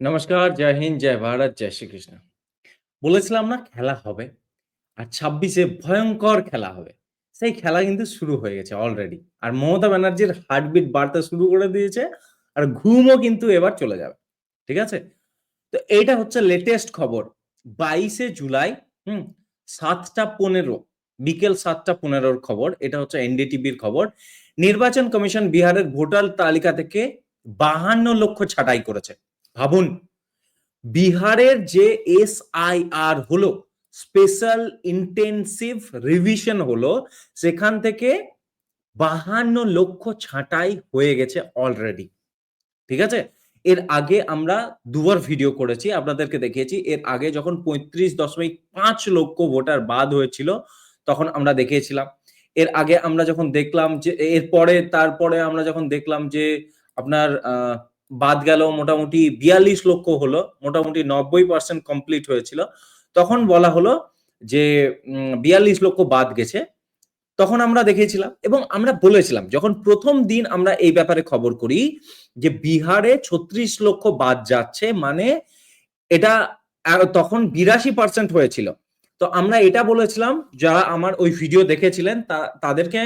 নমস্কার, জয় হিন্দ, জয় ভারত, জয় শ্রীকৃষ্ণ। বলেছিলাম না খেলা হবে। আর ছাব্বিশে ভয়ঙ্কর খেলা হবে। সেই খেলা কিন্তু শুরু হয়ে গেছে অলরেডি। আর মমতা ব্যানার্জির হার্টবিট বাড়তে শুরু করে দিয়েছে। আর ঘুমও কিন্তু এবার চলে যাবে। ঠিক আছে? তো এইটা হচ্ছে লেটেস্ট খবর। বাইশে জুলাই, হুম? ৭টা ১৫ বিকেল সাতটা পনেরোর খবর। এটা হচ্ছে এনডিটিভির খবর। নির্বাচন কমিশন বিহারের ভোটার তালিকা থেকে ৫২ লক্ষ ছাঁটাই করেছে। ভাবুন, বিহারের যে এসআইআর হলো, স্পেশাল ইনটেনসিভ রিভিশন হলো, সেখান থেকে ৫২ লক্ষ ছাঁটাই হয়ে গেছে অলরেডি। ঠিক আছে? এর আগে আমরা দুবার ভিডিও করেছি, আপনাদেরকে দেখিয়েছি। এর আগে যখন ৩৫.৫ লক্ষ ভোটার বাদ হয়েছিল, তখন আমরা দেখিয়েছিলাম। এর আগে আমরা যখন দেখলাম যে এরপরে তারপরে আমরা যখন দেখলাম যে আপনার আ বাদ গেল মোটামুটি ৪২ লক্ষ হলো। মোটামুটি ৯০% কমপ্লিট হয়েছিল। তখন বলা হলো যে বিয়াল্লিশ লক্ষ বাদ গেছে। তখন আমরা দেখেছিলাম এবং আমরা বলেছিলাম, যখন প্রথম দিন আমরা এই ব্যাপারে খবর করি যে বিহারে ৩৬ লক্ষ বাদ যাচ্ছে মানে এটা তখন ৮২% হয়েছিল। তো আমরা এটা বলেছিলাম, যারা আমার ওই ভিডিও দেখেছিলেন তাদেরকে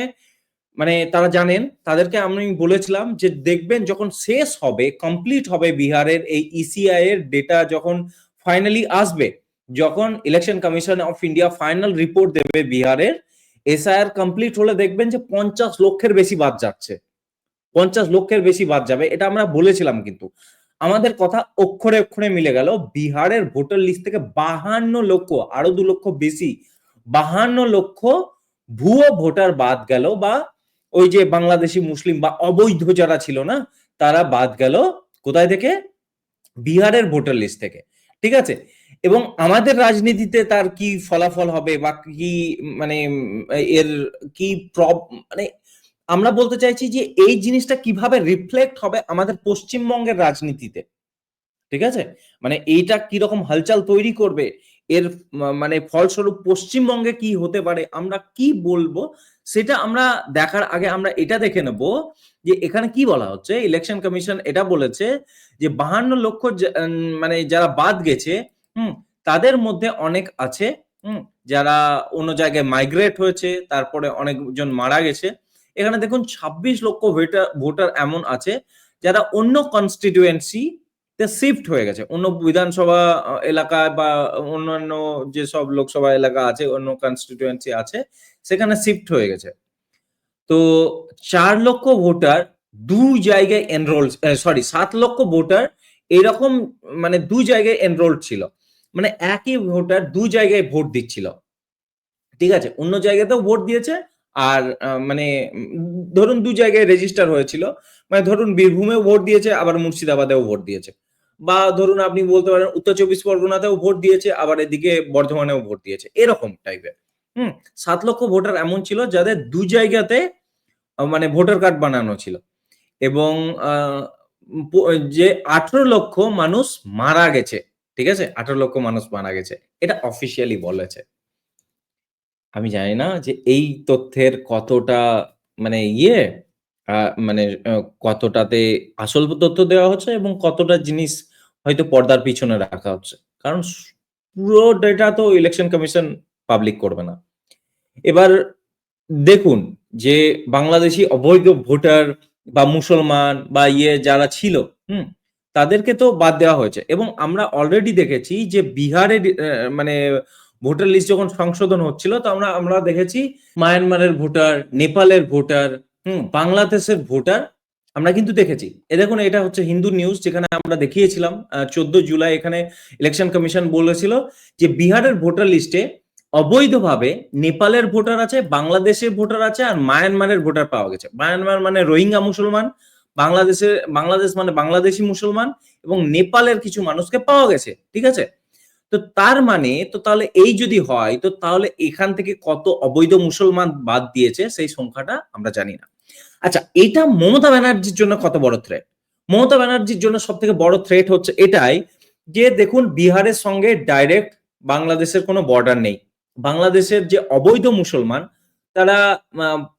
মানে তারা জানেন, তাদেরকে আমি বলেছিলাম যে দেখবেন যখন শেষ হবে, কমপ্লিট হবে বিহারের এই ইসিআই এর ডেটা যখন ফাইনালি আসবে, যখন election commission of India final report দেবে বিহারের, এসআইআর কমপ্লিট হলে দেখবেন যে ৫০ লক্ষের বেশি বাদ যাচ্ছে। ৫০ লক্ষের বেশি বাদ যাবে। এটা আমরা বলেছিলাম কিন্তু। আমাদের কথা অক্ষরে, অক্ষরে মিলে গেল। বিহারের ভোটার লিস্ট থেকে ৫২ লক্ষ, আরও দু লক্ষ বেশি, ৫২ লক্ষ ভুয়ো ভোটার বাদ গেল বা ওই যে বাংলাদেশি মুসলিম বা অবৈধ যারা ছিল না, তারা বাদ গেল কোথায় থেকে? বিহারের ভোটার লিস্ট থেকে। ঠিক আছে? এবং আমাদের রাজনীতিতে তার কি ফলাফল হবে বা কি মানে এর কি মানে আমরা বলতে চাইছি যে এই জিনিসটা কীভাবে রিফ্লেক্ট হবে আমাদের পশ্চিমবঙ্গের রাজনীতিতে। ঠিক আছে? মানে এইটা কীরকম হালচাল তৈরি করবে? এর মানে ফলস্বরূপ পশ্চিমবঙ্গে কি হতে পারে? আমরা কি বলব? সেটা আমরা দেখার আগে আমরা এটা দেখে নেব যে এখানে কি বলা হচ্ছে? ইলেকশন কমিশন এটা বলেছে যে ৫২ লক্ষ মানে যারা বাদ গেছে, হুম? তাদের মধ্যে অনেক আছে, হুম? যারা অন্য জায়গায় মাইগ্রেট হয়েছে, তারপরে অনেকজন মারা গেছে। এখানে দেখুন ২৬ লক্ষ ভেটা ভোটার এমন আছে যারা অন্য কনস্টিটুয়েন্সি তে শিফট হয়ে গেছে। অন্য বিধানসভা এলাকায় বা অন্যান্য যেসব লোকসভা এলাকা আছে, অন্য কনস্টিটুয়েন্সি আছে, সেখানে শিফট হয়ে গেছে। তো চার লক্ষ ভোটার ২ জায়গায় এনরোল সরি সাত লক্ষ ভোটার এরকম মানে ২ জায়গায় এনরোলড ছিল। মানে একই ভোটার দু জায়গায় ভোট দিচ্ছিল। ঠিক আছে? অন্য জায়গাতেও ভোট দিয়েছে আর মানে ধরুন দু জায়গায় রেজিস্টার হয়েছিল। মানে ধরুন বীরভূমেও ভোট দিয়েছে, আবার মুর্শিদাবাদেও ভোট দিয়েছে। বা ধরুন আপনি বলতে পারেন উত্তর চব্বিশ পরগনাতেও ভোট দিয়েছে, আবার এদিকে বর্ধমানেও ভোট দিয়েছে। এরকম টাইপের। হুম? সাত লক্ষ ভোটার এমন ছিল যাদের দু জায়গাতে মানে ভোটার কার্ড বানানো ছিল। এবং যে ১৮ লক্ষ মানুষ মারা গেছে। ঠিক আছে? ১৮ লক্ষ মানুষ মারা গেছে। এটা অফিসিয়ালি বলেছে। আমি জানি না যে এই তথ্যের কতটা মানে ইয়ে মানে কতটাতে আসল তথ্য দেওয়া হচ্ছে এবং কতটা জিনিস হয়তো পর্দার পিছনে রাখা হচ্ছে। কারণ পুরো ডেটা তো ইলেকশন কমিশন পাবলিক করবে না। এবার দেখুন যে বাংলাদেশি অবৈধ ভোটার বা মুসলমান বা ইয়ে যারা ছিল, হুম? তাদেরকে তো বাদ দেওয়া হয়েছে এবং আমরা অলরেডি দেখেছি যে বিহারের মানে ভোটার লিস্ট যখন সংশোধন হচ্ছিল তো আমরা আমরা দেখেছি মায়ানমারের ভোটার, নেপালের ভোটার, হুম? বাংলাদেশের ভোটার আমরা কিন্তু দেখেছি। এ দেখুন এটা হচ্ছে হিন্দু নিউজ যেখানে আমরা দেখিয়েছিলাম ১৪ জুলাই এখানে ইলেকশন কমিশন বলেছিল যে বিহারের ভোটার লিস্টে অবৈধভাবে নেপালের ভোটার আছে, বাংলাদেশের ভোটার আছে আর মায়ানমারের ভোটার পাওয়া গেছে। মায়ানমার মানে রোহিঙ্গা মুসলমান, বাংলাদেশে বাংলাদেশ মানে বাংলাদেশী মুসলমান এবং নেপালের কিছু মানুষকে পাওয়া গেছে। ঠিক আছে? তো তার মানে তো তাহলে এই যদি হয় তো তাহলে এখান থেকে কত অবৈধ মুসলমান বাদ দিয়েছে সেই সংখ্যাটা আমরা জানি না। আচ্ছা এটা মমতা ব্যানার্জির জন্য কত বড় থ্রেট? মমতা ব্যানার্জির জন্য সবথেকে বড় থ্রেট হচ্ছে এটাই যে, দেখুন, বিহারের সঙ্গে ডাইরেক্ট বাংলাদেশের কোনো বর্ডার নেই। বাংলাদেশের যে অবৈধ মুসলমান, তারা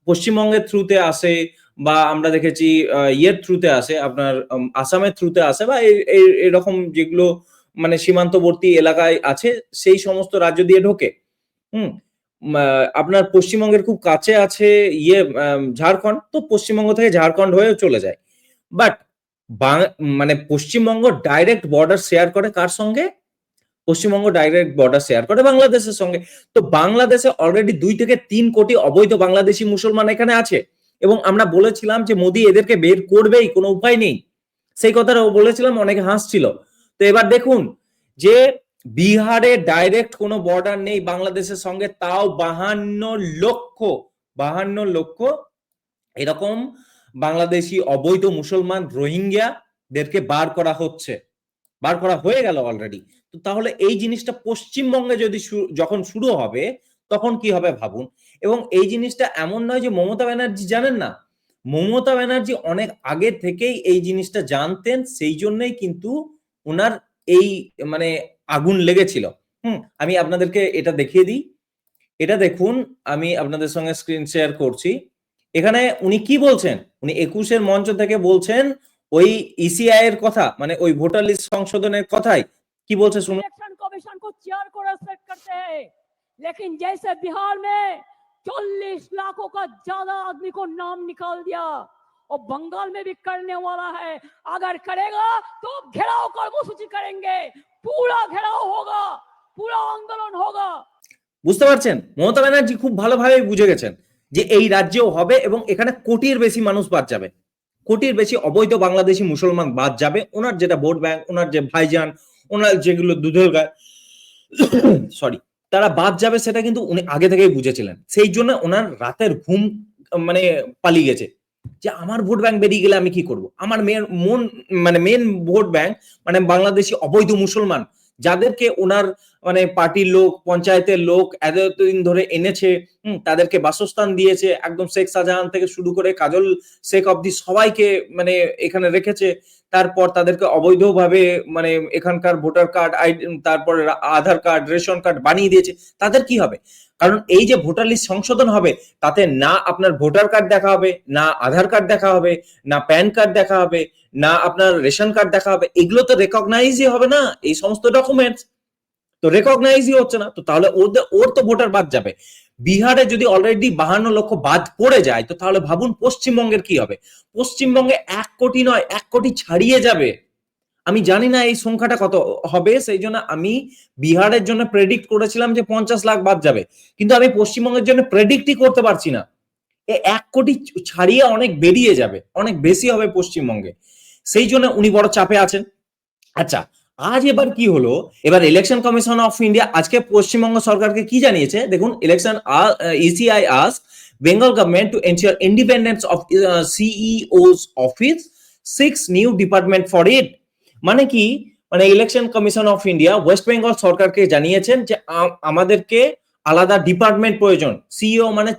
পশ্চিমবঙ্গের থ্রুতে আসে বা আমরা দেখেছি ইয়ের থ্রুতে আসে, আপনার আসামের থ্রুতে আসে বা এই- এরকম যেগুলো মানে সীমান্তবর্তী এলাকায় আছে, সেই সমস্ত রাজ্য দিয়ে ঢোকে হুম আপনার পশ্চিমবঙ্গের খুব কাছে আছে ইয়ে ঝাড়খণ্ড, তো পশ্চিমবঙ্গ থেকে ঝাড়খণ্ড হয়ে চলে যায়। বাট মানে পশ্চিমবঙ্গ ডাইরেক্ট বর্ডার শেয়ার করে কার সঙ্গে? পশ্চিমবঙ্গ ডাইরেক্ট বর্ডার শেয়ার করে বাংলাদেশের সঙ্গে। তো বাংলাদেশে অলরেডি দুই থেকে তিন কোটি অবৈধ বাংলাদেশি মুসলমান এখানে আছে। এবং আমরা বলেছিলাম যে মোদী এদেরকে বের করবেই, কোনো উপায় নেই। সেই কথাটা বলেছিলাম, অনেকে হাসছিল। তো এবার দেখুন যে বিহারে ডাইরেক্ট কোনো বর্ডার নেই বাংলাদেশের সঙ্গে, তাও বাহান্ন লক্ষ বাহান্ন লক্ষ এরকম বাংলাদেশি অবৈধ মুসলমান রোহিঙ্গিয়াদেরকে বার করা হচ্ছে। বার করা হয়ে গেল অলরেডি তো তাহলে এই জিনিসটা পশ্চিমবঙ্গে যদি যখন শুরু হবে, তখন কি হবে ভাবুন? এবং এই জিনিসটা এমন নয় যে মমতা ব্যানার্জি জানেন না। মমতা ব্যানার্জি অনেক আগে থেকেই এই জিনিসটা জানতেন, সেই জন্যই কিন্তু ওনার এই মানে আগুন লেগেছিল হুম আমি আপনাদেরকে এটা দেখিয়ে দিই এটা দেখুন আমি আপনাদের সঙ্গে স্ক্রিন শেয়ার করছি এখানে উনি কি বলছেন উনি একুশের মঞ্চ থেকে বলছেন ওই ইসিআই এর কথা মানে ওই ভোটার লিস্ট সংশোধনের কথাই কি বলছে শুনুন इलेक्शन कमीशन को चेयर को रेस्पेक्ट करते हैं लेकिन जैसे बिहार में चालीस लाखों का ज्यादा आदमी को नाम निकाल दिया और बंगाल में भी करने वाला है अगर करेगा तो घेराव कर्मसूची करेंगे पूरा घेराव होगा पूरा आंदोलन होगा বুঝতে পারছেন মমতা ব্যানার্জি খুব ভালোভাবে বুঝে গেছেন যে এই রাজ্যেও হবে এবং এখানে কোটির বেশি মানুষ বাদ যাবে কোটির বেশি অবৈধ বাংলাদেশি মুসলমান বাদ যাবে ওনার যেটা ভোট ব্যাংক ওনার যে ভাইজান ওনার যেগুলো দুধের গায়ে সরি তারা বাদ যাবে সেটা কিন্তু উনি আগে থেকেই বুঝেছিলেন সেই জন্য ওনার রাতের ঘুম মানে পালিয়ে গেছে যে আমার ভোট ব্যাংক বেরিয়ে গেলে আমি কি করব? আমার মেন মন মানে মেন ভোট ব্যাংক মানে বাংলাদেশি অবৈধ মুসলমান। যাদেরকে ওনার মানে পার্টির লোক, পঞ্চায়েতের লোক এতদিন ধরে এনেছে তাদেরকে বাসস্থান দিয়েছে, একদম শেখ শাহজাহান থেকে শুরু করে কাজল শেখ অব্দি সবাইকে মানে এখানে রেখেছে। তারপর তাদেরকে অবৈধভাবে মানে এখানকার ভোটার কার্ড তারপর আধার কার্ড, রেশন কার্ড বানিয়ে দিয়েছে। তাদের কি হবে? কারণ এই যে ভোটার লিস্ট সংশোধন হবে, তাতে না আপনার ভোটার কার্ড দেখা হবে, না আধার কার্ড দেখা হবে, না প্যান কার্ড দেখা হবে, না আপনার রেশন কার্ড দেখা হবে, এগুলো তো রেকগনাইজই হবে না, এই সমস্ত ডকুমেন্টস তো রেকগনাইজই হচ্ছে না, তো তাহলে ওদের ওর তো ভোটার বাদ যাবে। বিহারে যদি অলরেডি বাহান্ন লক্ষ বাদ পড়ে যায়, তো তাহলে ভাবুন পশ্চিমবঙ্গের কি হবে? পশ্চিমবঙ্গে এক কোটি নয়, এক কোটি ছাড়িয়ে যাবে। আমি জানি না এই সংখ্যাটা কত হবে, সেই জন্য আমি বিহারের জন্য প্রেডিক্ট করেছিলাম যে পঞ্চাশ লাখ বাদ যাবে। কিন্তু আমি পশ্চিমবঙ্গের জন্য প্রেডিক্টই করতে পারছি না। এক কোটি ছাড়িয়ে অনেক বেরিয়ে যাবে, অনেক বেশি হবে পশ্চিমবঙ্গে। সেই জন্য উনি বড় চাপে আছেন। আচ্ছা আজ এবার কি হলো? এবার ইলেকশন কমিশন অফ ইন্ডিয়া আজকে পশ্চিমবঙ্গ সরকারকে কি জানিয়েছে? দেখুন election ECI us Bengal government to ensure independence of CEO's office six new department for it মানে কি? মানে election commission of India West Bengal সরকারকে জানিয়েছেন যে আমাদেরকে আলাদা ডিপার্টমেন্ট প্রয়োজন। সিইও মানে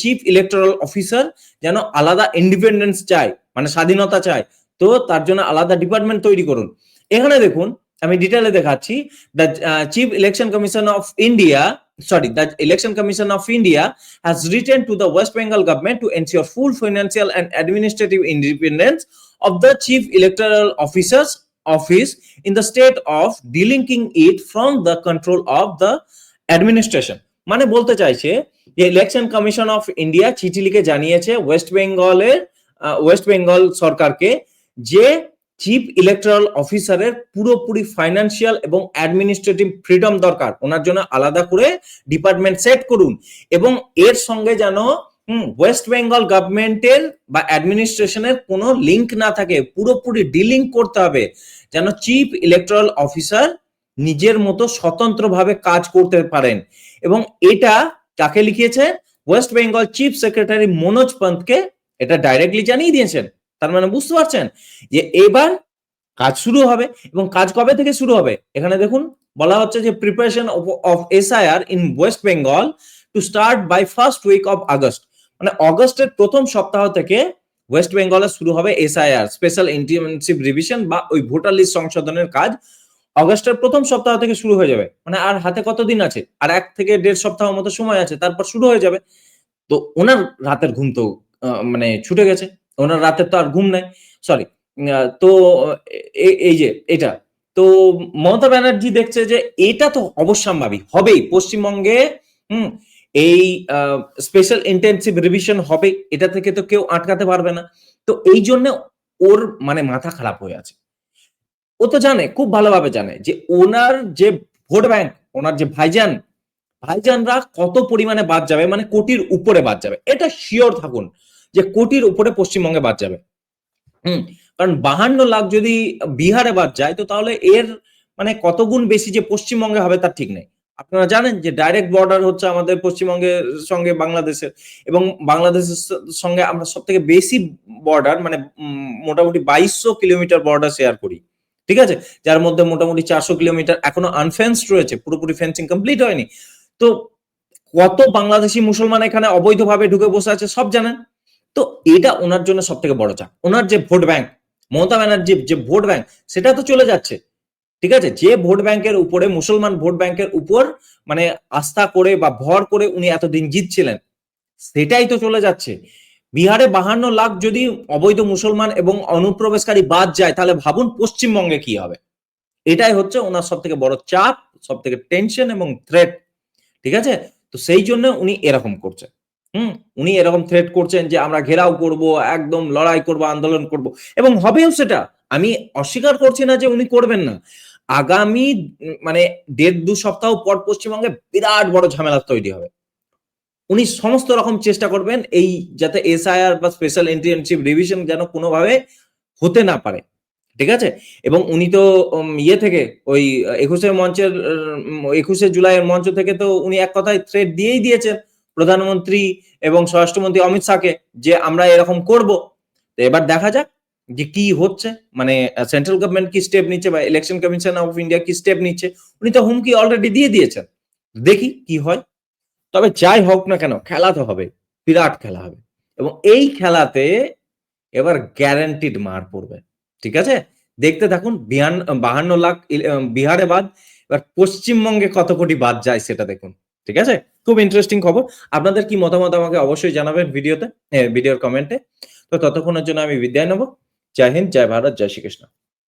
চিফ ইলেকটোরাল অফিসার যেন আলাদা ইন্ডিপেন্ডেন্স চায় মানে স্বাধীনতা চায়। তো তার জন্য আলাদা ডিপার্টমেন্ট তৈরি করুন। এখানে দেখুন, আমি ডিটেলে দেখাচ্ছি the chief election commission of India sorry, the election commission of india has written to the west bengal government to ensure full financial and administrative independence of the chief electoral officers office in the state of delinking it from the control of the administration. মানে বলতে চাইছে যে election commission of India চিঠি লিখে জানিয়েছে West বেঙ্গলের West Bengal সরকারকে যে চিফ ইলেকট্রাল অফিসারের পুরোপুরি ফাইন্যান্সিয়াল এবং অ্যাডমিনিস্ট্রেটিভ ফ্রিডম দরকার। ওনার জন্য আলাদা করে ডিপার্টমেন্ট সেট করুন। এবং এর সঙ্গে যেন হুম ওয়েস্ট বেঙ্গল গভর্নমেন্টের বা অ্যাডমিনিস্ট্রেশনের কোনো লিংক না থাকে, পুরোপুরি ডিলিং করতে হবে, যেন চিফ ইলেকট্রাল অফিসার নিজের মতো স্বতন্ত্রভাবে কাজ করতে পারেন। এবং এটা কাকে লিখিয়েছে? West Bengal chief secretary Manoj পন্তকে এটা ডাইরেক্টলি জানিয়ে দিয়েছেন। তার মানে বুঝতে পারছেন যে এবার কাজ শুরু হবে, এবং কাজ কবে থেকে শুরু হবে? এখানে দেখুন, বলা হচ্ছে যে preparation of SIR in West Bengal to start by first week of August মানে অগস্টের প্রথম সপ্তাহ থেকে ওয়েস্ট বেঙ্গলে শুরু হবে এসআইআর স্পেশাল ইন্টেনসিভ রিভিশন বা ওই ভোটার লিস্ট সংশোধনের কাজ। অগস্টের প্রথম সপ্তাহ থেকে শুরু হয়ে যাবে। মানে আর হাতে কতদিন আছে? আর এক থেকে দেড় সপ্তাহ মতো সময় আছে, তারপর শুরু হয়ে যাবে। তো ওনার রাতের ঘুম তো মানে ছুটে গেছে। ওনার রাতের তো আর ঘুম নাই। সরি তো এই যে এটা। তো মমতা ব্যানার্জি দেখছে যে এটা তো অবশ্যম্ভাবী, হবেই। পশ্চিমবঙ্গে, হুম এই স্পেশাল ইন্টেন্সিভ রিভিশন হবে, এটা থেকে তো কেউ আটকাতে পারবে না। তো এই জন্য ওর মানে মাথা খারাপ হয়ে আছে। ও তো জানে, খুব ভালোভাবে জানে যে ওনার যে ভোট ব্যাংক, ওনার যে ভাইজান, ভাইজানরা কত পরিমাণে বাদ যাবে মানে কোটির উপরে বাদ যাবে। এটা শিওর থাকুন যে কোটির উপরে পশ্চিমবঙ্গে বাদ যাবে। হুম, কারণ বাহান্ন লাখ যদি বিহারে বাদ যায়, তো তাহলে এর মানে কত গুণ বেশি যে পশ্চিমবঙ্গে হবে তার ঠিক নেই। আপনারা জানেন যে ডাইরেক্ট বর্ডার হচ্ছে আমাদের পশ্চিমবঙ্গের সঙ্গে বাংলাদেশের এবং বাংলাদেশের সঙ্গে আমরা সব থেকে বেশি বর্ডার মানে মোটামুটি বাইশশো কিলোমিটার বর্ডার শেয়ার করি। ঠিক আছে? যার মধ্যে মোটামুটি চারশো কিলোমিটার এখনও আনফেন্সড রয়েছে, পুরোপুরি ফেন্সিং কমপ্লিট হয়নি। তো কত বাংলাদেশি মুসলমান এখানে অবৈধভাবে ঢুকে বসে আছে সব জানেন? তো এটা ওনার জন্য সব থেকে বড় চাপ। ওনার যে ভোট ব্যাংক মমতা ব্যানার্জির যে ভোট ব্যাংক সেটা তো চলে যাচ্ছে। ঠিক আছে? যে ভোট ব্যাংকের উপরে, মুসলমান ভোট ব্যাংকের উপর মানে আস্থা করে বা ভর করে উনি এতদিন জিতছিলেন, সেটাই তো চলে যাচ্ছে। বিহারে বাহান্ন লাখ যদি অবৈধ মুসলমান এবং অনুপ্রবেশকারী বাদ যায়, তাহলে ভাবুন পশ্চিমবঙ্গে কি হবে? এটাই হচ্ছে ওনার সব থেকে বড় চাপ সব থেকে টেনশন এবং থ্রেট ঠিক আছে? তো সেই জন্য উনি এরকম করছেন। হুম? উনি এরকম থ্রেট করছেন যে আমরা ঘেরাও করব, একদম লড়াই করব, আন্দোলন করব, এবং হবেও সেটা। আমি অস্বীকার করছি না যে উনি করবেন না। আগামী মানে দেড় দু সপ্তাহ পর পশ্চিমবঙ্গে বিরাট বড় ঝামেলা তৈরি হবে। উনি সমস্ত রকম চেষ্টা করবেন এই যাতে এসআইআর বা স্পেশাল ইন্টেনসিভ রিভিশন যেন কোনোভাবে হতে না পারে, ঠিক আছে? এবং উনি তো ইয়ে থেকে ওই একুশে মঞ্চের একুশে জুলাইয়ের মঞ্চ থেকে তো উনি এক কথায় থ্রেট দিয়েই দিয়েছেন প্রধানমন্ত্রী এবং স্বরাষ্ট্রমন্ত্রী অমিত শাহকে যে আমরা এরকম করব। এবার দেখা যাক যে কি হচ্ছে? মানে সেন্ট্রাল গভর্নমেন্ট কি স্টেপ নিচ্ছে বা ইলেকশন কমিশন অফ ইন্ডিয়া কি স্টেপ নিচ্ছে? উনি তো হুমকি অলরেডি দিয়ে দিয়েছেন। দেখি কি হয়। তবে যাই হোক না কেন, খেলা তো হবে, বিরাট খেলা হবে। এবং এই খেলাতে এবার গ্যারান্টিড মার পড়বে, ঠিক আছে? দেখতে থাকুন বিহান বাহান্ন লাখ বিহারে বাদ, এবার পশ্চিমবঙ্গে কত কোটি বাদ যায় সেটা দেখুন, ঠিক আছে? খুব ইন্টারেস্টিং খবর। আপনাদের কি মতামত আমাকে অবশ্যই জানাবেন ভিডিওতে ভিডিওর কমেন্টে তো ততক্ষণের জন্য আমি বিদায় নেব। জয় হিন্দ জয় ভারত জয় শ্রীকৃষ্ণ।